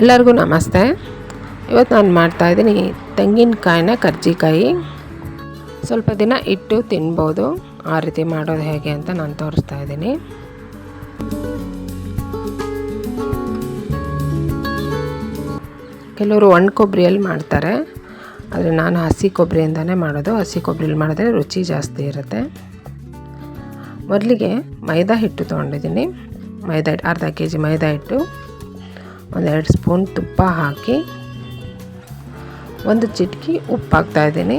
ಎಲ್ಲರಿಗೂ ನಮಸ್ತೆ. ಇವತ್ತು ನಾನು ಮಾಡ್ತಾಯಿದ್ದೀನಿ ತೆಂಗಿನಕಾಯಿನ ಕರ್ಜಿಕಾಯಿ. ಸ್ವಲ್ಪ ದಿನ ಇಟ್ಟು ತಿನ್ಬೋದು. ಆ ರೀತಿ ಮಾಡೋದು ಹೇಗೆ ಅಂತ ನಾನು ತೋರಿಸ್ತಾ ಇದ್ದೀನಿ. ಕೆಲವರು ಒಣ ಕೊಬ್ಬರಿಯಲ್ಲಿ ಮಾಡ್ತಾರೆ. ಆದರೆ ನಾನು ಹಸಿ ಕೊಬ್ಬರಿಯಿಂದನೇ ಮಾಡೋದು. ಹಸಿ ಕೊಬ್ಬರಿಯಲ್ಲಿ ಮಾಡಿದ್ರೆ ರುಚಿ ಜಾಸ್ತಿ ಇರುತ್ತೆ. ಮೊದಲಿಗೆ ಮೈದಾ ಹಿಟ್ಟು ತೊಗೊಂಡಿದ್ದೀನಿ. ಮೈದಾ ಹಿಟ್ಟು, ಅರ್ಧ ಕೆ ಜಿ ಮೈದಾ ಹಿಟ್ಟು. ಒಂದೆರಡು ಸ್ಪೂನ್ ತುಪ್ಪ ಹಾಕಿ ಒಂದು ಚಿಟಕಿ ಉಪ್ಪು ಹಾಕ್ತಾಯಿದ್ದೀನಿ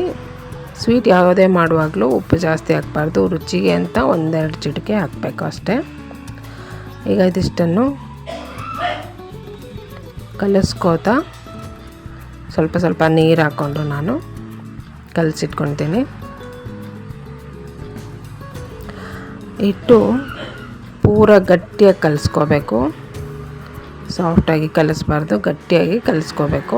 ಸ್ವೀಟ್ ಯಾವುದೇ ಮಾಡುವಾಗಲೂ ಉಪ್ಪು ಜಾಸ್ತಿ ಹಾಕಬಾರ್ದು. ರುಚಿಗೆ ಅಂತ ಒಂದೆರಡು ಚಿಟಿಕೆ ಹಾಕಬೇಕು ಅಷ್ಟೇ. ಈಗ ಇದಿಷ್ಟನ್ನು ಕಲಿಸ್ಕೋತಾ ಸ್ವಲ್ಪ ಸ್ವಲ್ಪ ನೀರು ಹಾಕ್ಕೊಂಡು ನಾನು ಕಲಸಿಟ್ಕೊತೀನಿ ಇಟ್ಟು ಪೂರ ಗಟ್ಟಿಯಾಗಿ ಕಲಿಸ್ಕೋಬೇಕು. ಸಾಫ್ಟಾಗಿ ಕಲಿಸ್ಬಾರ್ದು, ಗಟ್ಟಿಯಾಗಿ ಕಲಿಸ್ಕೋಬೇಕು.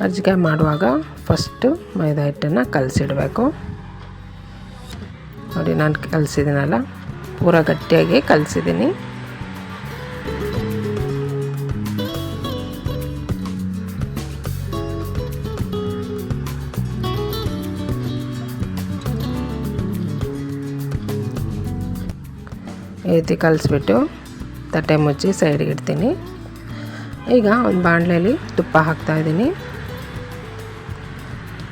ಕಜ್ಜಿಕಾಯಿ ಮಾಡುವಾಗ ಫಸ್ಟು ಮೈದಾ ಹಿಟ್ಟನ್ನು ಕಲಸಿಡಬೇಕು. ನೋಡಿ ನಾನು ಕಲಸಿದ್ದೀನಲ್ಲ, ಪೂರ ಗಟ್ಟಿಯಾಗಿ ಕಲಸಿದ್ದೀನಿ. ಈ ರೀತಿ ಕಲಿಸ್ಬಿಟ್ಟು ತಟ್ಟೆ ಮುಚ್ಚಿ ಸೈಡ್ಗೆ ಇಡ್ತೀನಿ. ಈಗ ಒಂದು ಬಾಣಲೆಯಲ್ಲಿ ತುಪ್ಪ ಹಾಕ್ತಾಯಿದ್ದೀನಿ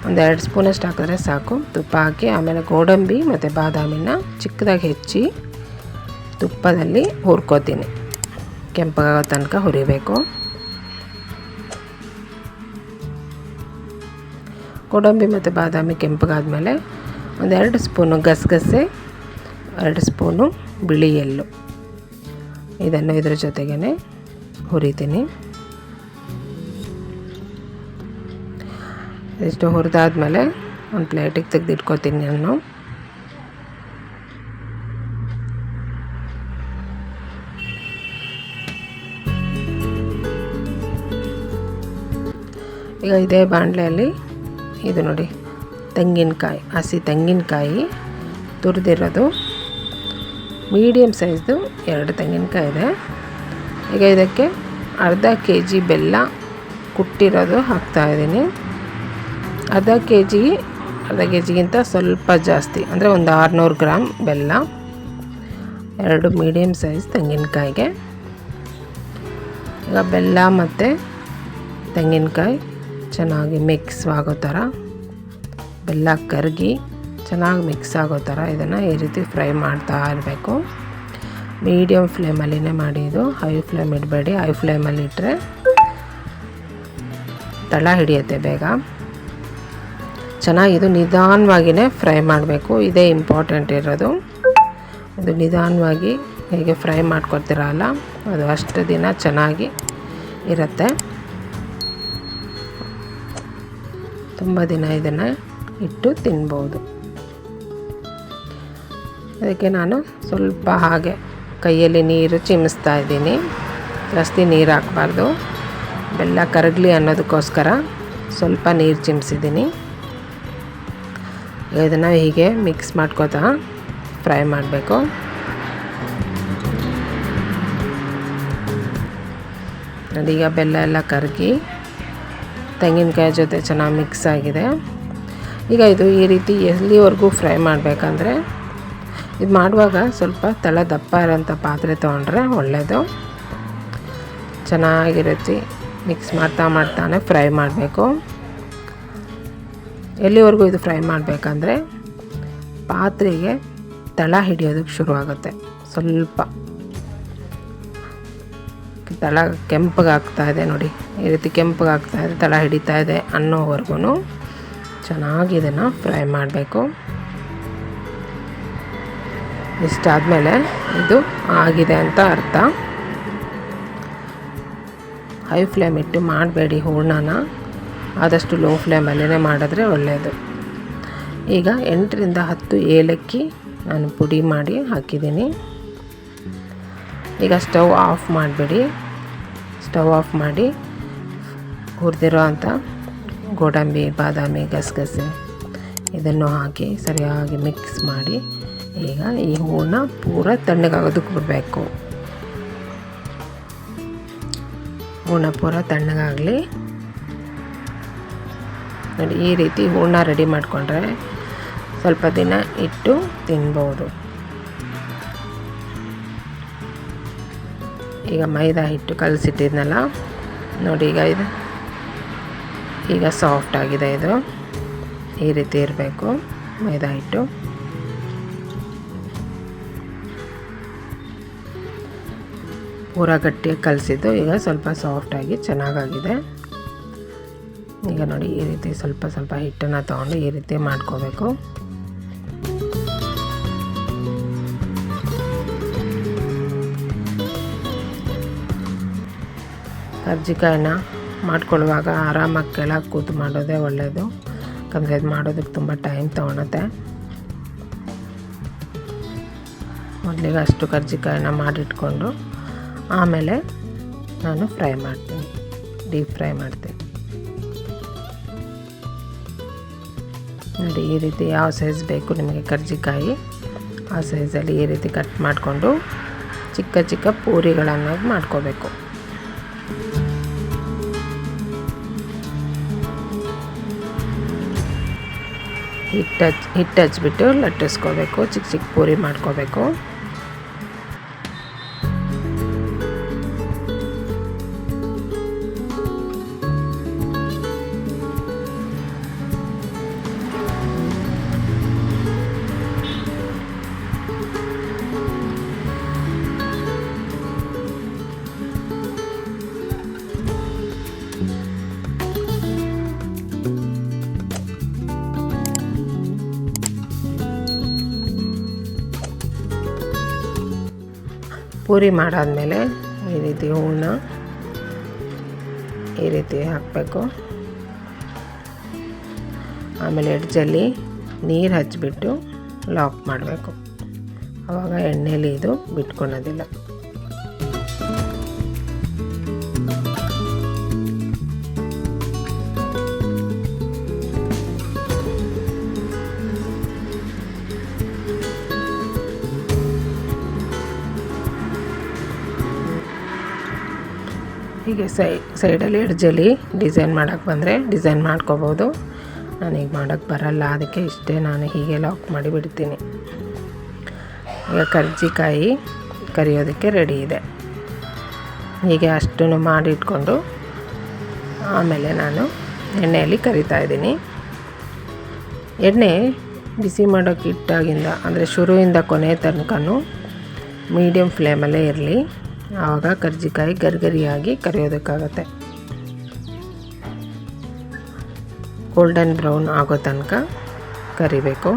ಒಂದು ಎರಡು ಸ್ಪೂನಷ್ಟು ಹಾಕಿದ್ರೆ ಸಾಕು. ತುಪ್ಪ ಹಾಕಿ ಆಮೇಲೆ ಗೋಡಂಬಿ ಮತ್ತು ಬಾದಾಮಿನ ಚಿಕ್ಕದಾಗಿ ಹೆಚ್ಚಿ ತುಪ್ಪದಲ್ಲಿ ಹುರ್ಕೋತೀನಿ. ಕೆಂಪಗಾಗೋ ತನಕ ಹುರಿಬೇಕು. ಗೋಡಂಬಿ ಮತ್ತು ಬಾದಾಮಿ ಕೆಂಪಗಾದ್ಮೇಲೆ ಒಂದೆರಡು ಸ್ಪೂನು ಗಸಗಸೆ, ಎರಡು ಸ್ಪೂನು ಬಿಳಿ ಎಳ್ಳು. ಇದನ್ನು ಇದರ ಜೊತೆಗೇ ಹುರಿತೀನಿ. ಇಷ್ಟು ಹುರಿದಾದ್ಮೇಲೆ ಒಂದು ಪ್ಲೇಟಿಗೆ ತೆಗೆದಿಟ್ಕೋತೀನಿ ನಾನು. ಈಗ ಇದೇ ಬಾಣಲೆಯಲ್ಲಿ ಇದು ನೋಡಿ ತೆಂಗಿನಕಾಯಿ, ಹಸಿ ತೆಂಗಿನಕಾಯಿ ತುರಿದಿರೋದು. ಮೀಡಿಯಮ್ ಸೈಜ್ದು ಎರಡು ತೆಂಗಿನಕಾಯಿ ಇದೆ. ಈಗ ಇದಕ್ಕೆ ಅರ್ಧ ಕೆ ಜಿ ಬೆಲ್ಲ ಕುಟ್ಟಿರೋದು ಹಾಕ್ತಾಯಿದ್ದೀನಿ ಅರ್ಧ ಕೆ ಜಿ ಅರ್ಧ ಕೆ ಜಿಗಿಂತ ಸ್ವಲ್ಪ ಜಾಸ್ತಿ, ಅಂದರೆ ಒಂದು ಆರುನೂರು ಗ್ರಾಮ್ ಬೆಲ್ಲ. ಎರಡು ಮೀಡಿಯಮ್ ಸೈಜ್ ತೆಂಗಿನಕಾಯಿಗೆ. ಈಗ ಬೆಲ್ಲ ಮತ್ತು ತೆಂಗಿನಕಾಯಿ ಚೆನ್ನಾಗಿ ಮಿಕ್ಸ್ ಆಗೋ ಥರ ಬೆಲ್ಲ ಕರಗಿ ಚೆನ್ನಾಗಿ ಮಿಕ್ಸ್ ಆಗೋ ಥರ ಇದನ್ನು ಈ ರೀತಿ ಫ್ರೈ ಮಾಡ್ತಾ ಇರಬೇಕು. ಮೀಡಿಯಮ್ ಫ್ಲೇಮಲ್ಲಿನೇ ಮಾಡಿ ಇದು ಹೈ ಫ್ಲೇಮ್ ಇಡಬೇಡಿ. ಹೈ ಫ್ಲೇಮಲ್ಲಿ ಇಟ್ಟರೆ ತಳ ಹಿಡಿಯುತ್ತೆ ಬೇಗ. ಚೆನ್ನಾಗಿ ಇದು ನಿಧಾನವಾಗಿಯೇ ಫ್ರೈ ಮಾಡಬೇಕು. ಇದೇ ಇಂಪಾರ್ಟೆಂಟ್ ಇರೋದು. ಅದು ನಿಧಾನವಾಗಿ ಹೇಗೆ ಫ್ರೈ ಮಾಡ್ಕೊತೀರಲ್ಲ ಅದು ಅಷ್ಟು ದಿನ ಚೆನ್ನಾಗಿ ಇರುತ್ತೆ. ತುಂಬ ದಿನ ಇದನ್ನು ಇಟ್ಟು ತಿನ್ಬೋದು. ಅದಕ್ಕೆ ನಾನು ಸ್ವಲ್ಪ ಹಾಗೆ ಕೈಯಲ್ಲಿ ನೀರು ಚಿಮಿಸ್ತಾ ಇದ್ದೀನಿ. ಜಾಸ್ತಿ ನೀರು ಹಾಕಬಾರ್ದು. ಬೆಲ್ಲ ಕರಗಲಿ ಅನ್ನೋದಕ್ಕೋಸ್ಕರ ಸ್ವಲ್ಪ ನೀರು ಚಿಮ್ಸಿದ್ದೀನಿ. ಇದನ್ನು ಹೀಗೆ ಮಿಕ್ಸ್ ಮಾಡ್ಕೋತಾ ಫ್ರೈ ಮಾಡಬೇಕು. ಅದೀಗ ಬೆಲ್ಲ ಎಲ್ಲ ಕರಗಿ ತೆಂಗಿನಕಾಯಿ ಜೊತೆ ಚೆನ್ನಾಗಿ ಮಿಕ್ಸ್ ಆಗಿದೆ. ಈಗ ಇದು ಈ ರೀತಿ ಎಲ್ಲಿವರೆಗೂ ಫ್ರೈ ಮಾಡಬೇಕಂದ್ರೆ ಇದು ಮಾಡುವಾಗ ಸ್ವಲ್ಪ ತಳ ದಪ್ಪ ಇರೋಂಥ ಪಾತ್ರೆ ತೊಗೊಂಡ್ರೆ ಒಳ್ಳೆಯದು ಚೆನ್ನಾಗಿರುತ್ತೆ. ಮಿಕ್ಸ್ ಮಾಡ್ತಾ ಮಾಡ್ತಾನೆ ಫ್ರೈ ಮಾಡಬೇಕು. ಎಲ್ಲಿವರೆಗೂ ಇದು ಫ್ರೈ ಮಾಡಬೇಕಂದ್ರೆ ಪಾತ್ರೆಗೆ ತಳ ಹಿಡಿಯೋದಕ್ಕೆ ಶುರುವಾಗುತ್ತೆ. ಸ್ವಲ್ಪ. ತಳ ಕೆಂಪಗಾಗ್ತಾ ಇದೆ ನೋಡಿ. ಈ ರೀತಿ ಕೆಂಪಗಾಗ್ತಾ ಇದೆ, ತಳ ಹಿಡಿತಾ ಇದೆ ಅನ್ನೋವರೆಗೂ ಚೆನ್ನಾಗಿ ಇದನ್ನು ಫ್ರೈ ಮಾಡಬೇಕು. ಇಷ್ಟಾದಮೇಲೆ ಇದು ಆಗಿದೆ ಅಂತ ಅರ್ಥ. ಹೈ ಫ್ಲೇಮ್ ಇಟ್ಟು ಮಾಡಬೇಡಿ ಹೂರ್ಣನ. ಆದಷ್ಟು ಲೋ ಫ್ಲೇಮಲ್ಲೇ ಮಾಡಿದ್ರೆ ಒಳ್ಳೆಯದು ಈಗ ಎಂಟರಿಂದ ಹತ್ತು ಏಲಕ್ಕಿ ನಾನು ಪುಡಿ ಮಾಡಿ ಹಾಕಿದ್ದೀನಿ. ಈಗ ಸ್ಟವ್ ಆಫ್ ಮಾಡಬೇಡಿ. ಸ್ಟವ್ ಆಫ್ ಮಾಡಿ ಹುರಿದಿರೋ ಅಂಥ ಗೋಡಂಬಿ, ಬಾದಾಮಿ, ಗಸಗಸೆ ಇದನ್ನು ಹಾಕಿ ಸರಿಯಾಗಿ ಮಿಕ್ಸ್ ಮಾಡಿ ಈಗ ಈ ಹೂವನ್ನ ಪೂರ ತಣ್ಣಗಾಗೋದಕ್ಕೆ ಬಿಡಬೇಕು. ಹೂರ್ಣ ಪೂರ ತಣ್ಣಗಾಗಲಿ. ನೋಡಿ, ಈ ರೀತಿ ಹೂರ್ಣ ರೆಡಿ ಮಾಡಿಕೊಂಡ್ರೆ ಸ್ವಲ್ಪ ದಿನ ಇಟ್ಟು ತಿನ್ಬೋದು. ಈಗ ಮೈದಾ ಹಿಟ್ಟು ಕಲಸಿಟ್ಟಿದ್ನಲ್ಲ, ನೋಡಿ ಈಗ ಇದು, ಈಗ ಸಾಫ್ಟ್ ಆಗಿದೆ ಇದು. ಈ ರೀತಿ ಇರಬೇಕು ಮೈದಾ ಹಿಟ್ಟು. ಪೂರ ಗಟ್ಟಿಯಾಗಿ ಕಲಸಿದ್ದು ಈಗ ಸ್ವಲ್ಪ ಸಾಫ್ಟಾಗಿ ಚೆನ್ನಾಗಾಗಿದೆ. ಈಗ ನೋಡಿ ಈ ರೀತಿ ಸ್ವಲ್ಪ ಸ್ವಲ್ಪ ಹಿಟ್ಟನ್ನು ತೊಗೊಂಡು ಈ ರೀತಿ ಮಾಡ್ಕೋಬೇಕು. ಕರ್ಜಿಕಾಯಿನ ಮಾಡ್ಕೊಳ್ಳುವಾಗ ಆರಾಮಾಗಿ ಕೆಳಗೆ ಕೂತು ಮಾಡೋದೇ ಒಳ್ಳೆಯದು ಯಾಕಂದರೆ ಇದು ಮಾಡೋದಕ್ಕೆ ತುಂಬ ಟೈಮ್ ತೊಗೊಳತ್ತೆ. ಮೊದಲಿಗೆ ಅಷ್ಟು ಕರ್ಜಿಕಾಯಿನ ಮಾಡಿಟ್ಕೊಂಡು ಆಮೇಲೆ ನಾನು ಫ್ರೈ ಮಾಡ್ತೀನಿ. ಡೀಪ್ ಫ್ರೈ ಮಾಡ್ತೀನಿ. ನೋಡಿ, ಈ ರೀತಿ ಯಾವ ಸೈಜ್ ಬೇಕು ನಿಮಗೆ ಕರ್ಜಿಕಾಯಿ, ಆ ಸೈಜಲ್ಲಿ ಈ ರೀತಿ ಕಟ್ ಮಾಡಿಕೊಂಡು ಚಿಕ್ಕ ಚಿಕ್ಕ ಪೂರಿಗಳನ್ನಾಗಿ ಮಾಡ್ಕೋಬೇಕು. ಹಿಟ್ಟು ಹಚ್ ಹಿಟ್ಟು ಹಚ್ಬಿಟ್ಟು ಲಟ್ಟಿಸ್ಕೋಬೇಕು, ಚಿಕ್ಕ ಚಿಕ್ಕ ಪೂರಿ ಮಾಡ್ಕೋಬೇಕು. ಪೂರಿ ಮಾಡಾದಮೇಲೆ ಈ ರೀತಿ ಹೂವನ್ನ ಈ ರೀತಿ ಹಾಕಬೇಕು. ಆಮೇಲೆ ಎಡ್ಜಲ್ಲಿ ನೀರು ಹಚ್ಚಿಬಿಟ್ಟು ಲಾಕ್ ಮಾಡಬೇಕು. ಆವಾಗ ಎಣ್ಣೆಲಿ ಇದು ಬಿಟ್ಕೊಳೋದಿಲ್ಲ ಹೀಗೆ ಸೈ, ಸೈಡಲ್ಲಿ ಎಡ್ಜಲ್ಲಿ ಡಿಸೈನ್ ಮಾಡೋಕ್ಕೆ ಬಂದರೆ ಡಿಸೈನ್ ಮಾಡ್ಕೋಬೋದು. ನನಗೆ ಮಾಡೋಕ್ಕೆ ಬರಲ್ಲ, ಅದಕ್ಕೆ ಇಷ್ಟೇ ನಾನು ಹೀಗೆ ಲಾಕ್ ಮಾಡಿ ಬಿಡ್ತೀನಿ ಈಗ ಕರ್ಜಿಕಾಯಿ ಕರಿಯೋದಕ್ಕೆ ರೆಡಿ ಇದೆ. ಹೀಗೆ ಅಷ್ಟನ್ನು ಮಾಡಿಟ್ಕೊಂಡು ಆಮೇಲೆ ನಾನು ಎಣ್ಣೆಯಲ್ಲಿ ಕರಿತಾ ಇದ್ದೀನಿ. ಎಣ್ಣೆ ಬಿಸಿ ಮಾಡೋಕ್ಕೆ ಇಟ್ಟಾಗಿಂದ ಅಂದರೆ ಶುರುವಿಂದ ಕೊನೆ ತನಕನೂ ಮೀಡಿಯಮ್ ಫ್ಲೇಮಲ್ಲೇ ಇರಲಿ. ಆವಾಗ ಕರ್ಜಿಕಾಯಿ ಗರಿಗರಿಯಾಗಿ ಕರಿಯೋದಕ್ಕಾಗತ್ತೆ. ಗೋಲ್ಡನ್ ಬ್ರೌನ್ ಆಗೋ ತನಕ ಕರಿಬೇಕು.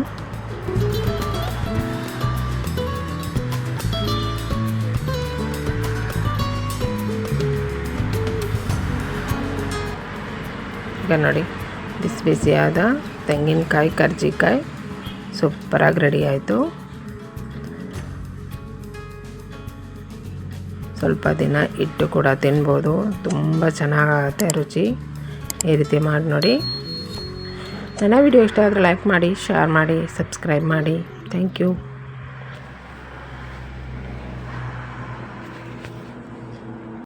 ಈಗ ನೋಡಿ, ಬಿಸಿ ಬಿಸಿಯಾದ ತೆಂಗಿನಕಾಯಿ, ಕರ್ಜಿಕಾಯಿ ಸೂಪರಾಗಿ ರೆಡಿ ಆಯಿತು. ಸ್ವಲ್ಪ ದಿನ ಇಟ್ಟು ಕೂಡ ತಿನ್ಬೋದು. ತುಂಬ ಚೆನ್ನಾಗಾಗುತ್ತೆ ರುಚಿ. ಈ ರೀತಿ ಮಾಡಿ ನೋಡಿ. ನನ್ನ ವಿಡಿಯೋ ಇಷ್ಟ ಆದರೆ ಲೈಕ್ ಮಾಡಿ ಶೇರ್ ಮಾಡಿ ಸಬ್ಸ್ಕ್ರೈಬ್ ಮಾಡಿ. Thank you